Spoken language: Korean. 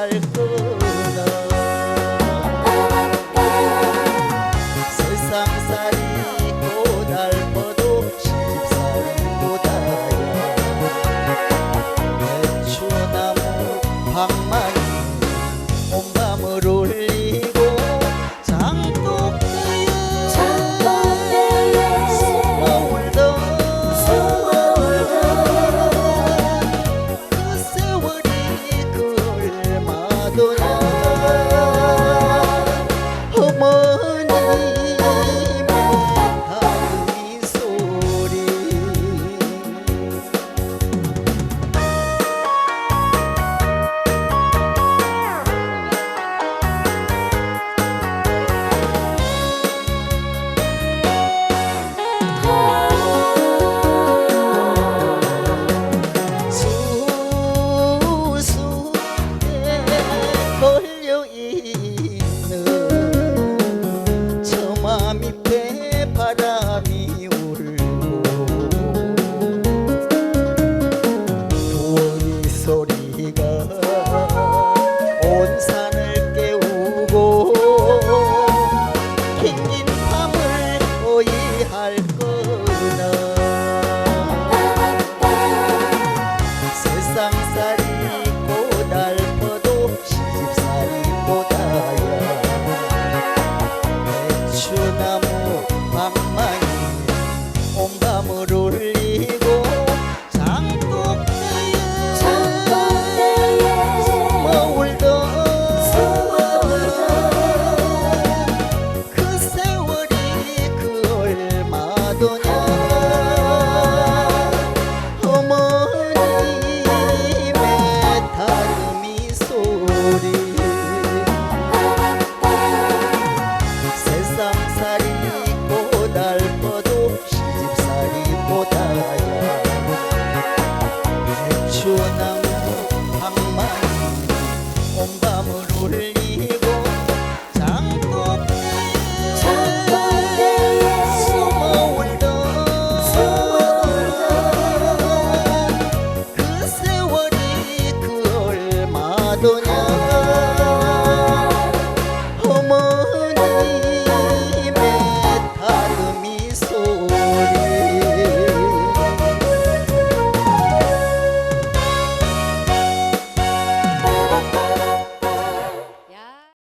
Christ. 온 산을 깨우고 흰 인삼을 오이할 Catalunya.